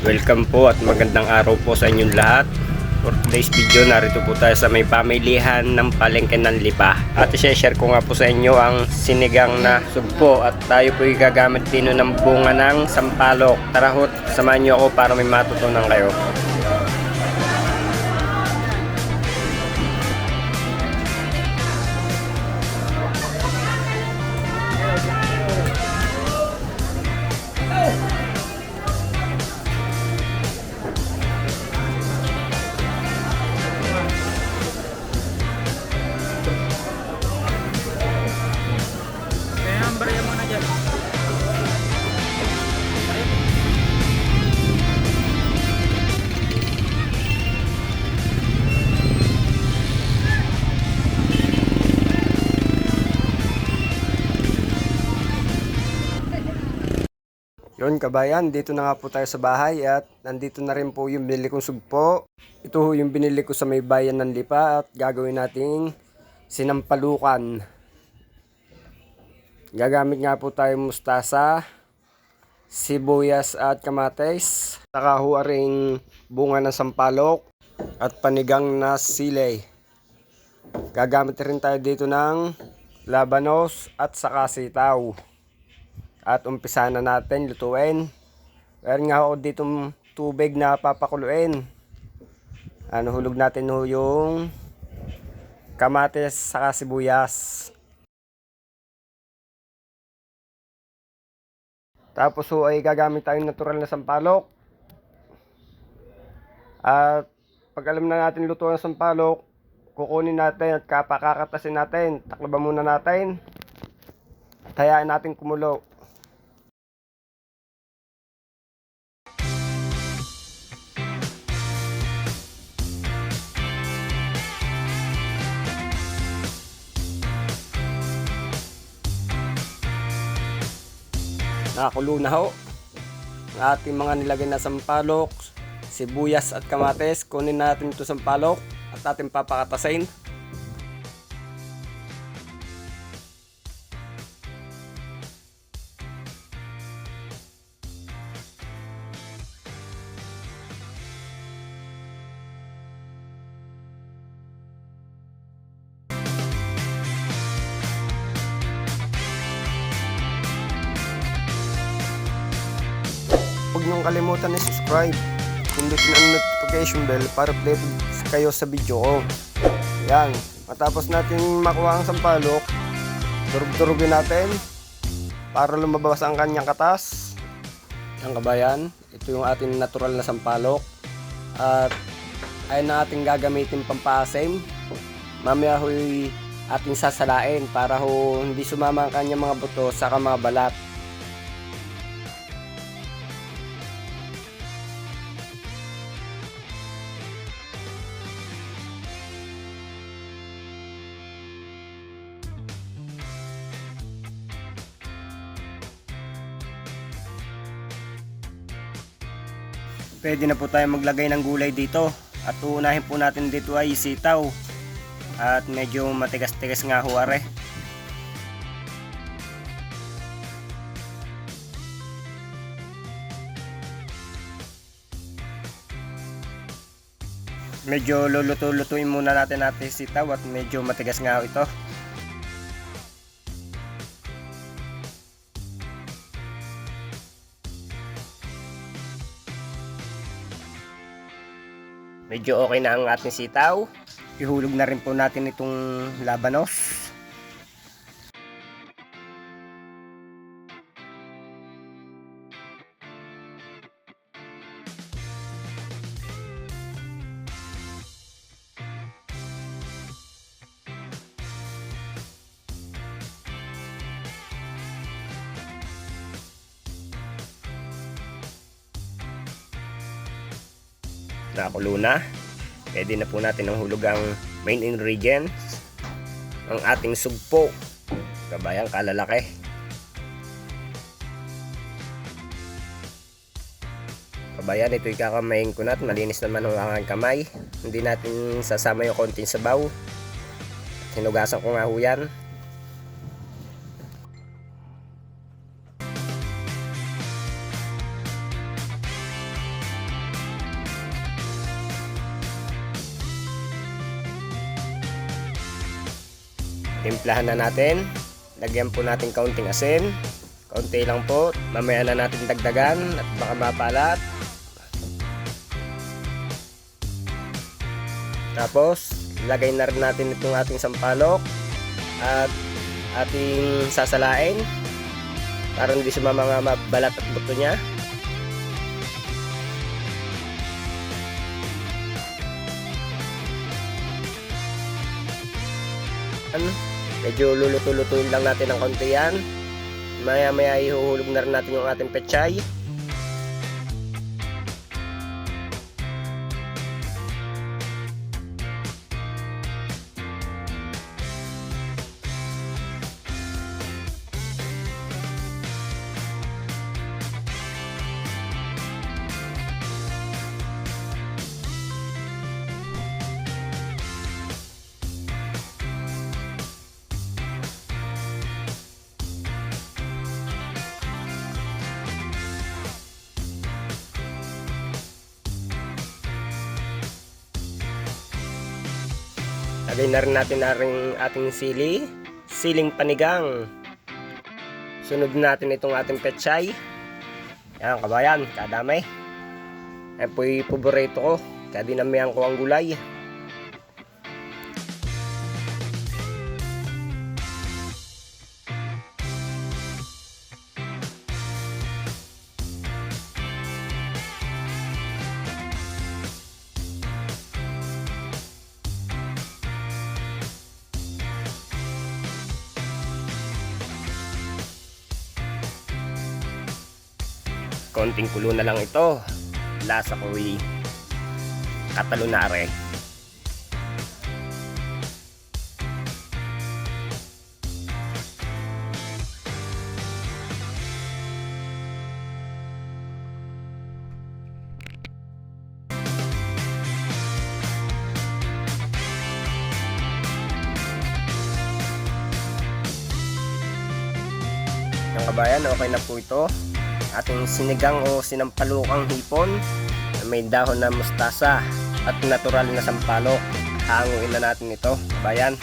Welcome po at magandang araw po sa inyong lahat. For today's video, narito po tayo sa may pamilihan ng palengke ng lipa. At share ko nga po sa inyo ang sinigang na sugpo at tayo po gagamit din ng bunga ng sampalok. Tara hot, samahan nyo ako para may matutunan kayo. Yun kabayan, dito na nga po tayo sa bahay at nandito na rin po yung binili kong sugpo. Ito ho yung binili ko sa may bayan ng Lipa at gagawin nating sinampalukan. Gagamit nga po tayo mustasa, sibuyas at kamates, saka ho ring bunga ng sampalok at panigang na sile. Gagamit rin tayo dito ng labanos at saka sitaw. At umpisa na natin lutuin. Meron nga ako dito tubig na papakuluin. Ano hulog natin ho yung kamatis saka sibuyas. Tapos ho ay gagamit tayong natural na sampalok. At pag alam na natin luto ang sampalok, kukunin natin at kapakakatasin natin. Taklaban muna natin. At hayaan natin kumulo. Nakakulo na ho. Ang ating mga nilagay na sampalok, sibuyas at kamates. Kunin natin ito sampalok at ating papakatasin. Huwag niyong kalimutan na subscribe. Pindutin ang notification bell para updated kayo sa video ko. Yan. Matapos natin makuha ang sampalok, durug-durugin natin para lumabas ang kanyang katas. Ang kabayan, ito yung ating natural na sampalok. At ay na ating gagamitin pampasim. Mamaya ho'y ating sasalain para ho hindi sumama ang kanyang mga buto sa mga balat. Pwede na po tayo maglagay ng gulay dito. At uunahin po natin dito ay sitaw. At medyo matigas-tigas nga ho are. Medyo luluto-lutuin muna natin natin sitaw at medyo matigas nga ito. Medyo okay na ang ating sitaw. Ihulog na rin po natin itong labanos. Nakakulo na. Pwede na po natin ang hulog ang main ingredients. Ang ating sugpo. Kabayang kalalaki. Kabayan, ito ikakamayin ko na malinis naman ang aking kamay. Hindi natin sasama yung konting sabaw. Hinugasan ko nga ho yan. Timplahan na natin. Lagyan po natin kaunting asin. Kaunti lang po. Mamaya na natin dagdagan at baka mapalat. Tapos, lagay na rin natin itong ating sampalok at ating sasalain para hindi sumama mga mabalat at buto niya. Ano? Medyo luluto-lutuin lang natin ng konti yan. Maya-maya ihuhulog na rin natin yung ating pechay. Lagay na rin natin na rin ating sili. Siling panigang. Sunod natin itong ating pechay. Yan, kabayan, kadamay. Yan po yung paborito ko. Kaya dinamihan ko ang gulay. Konting kulo na lang ito. Lasa ko ay katalunare. Ang kabayan, okay na po ito ating sinigang o sinampalukang hipon na may dahon na mustasa at natural na sampalok. Hanguin na natin ito, bayan.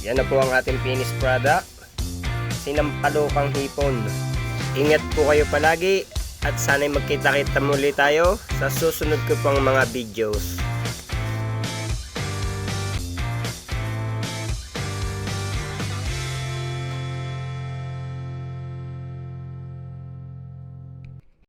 Yan na po ang ating finished product. Sinampalukang hipon. Ingat po kayo palagi at sana'y magkita-kita muli tayo sa susunod ko pang mga videos.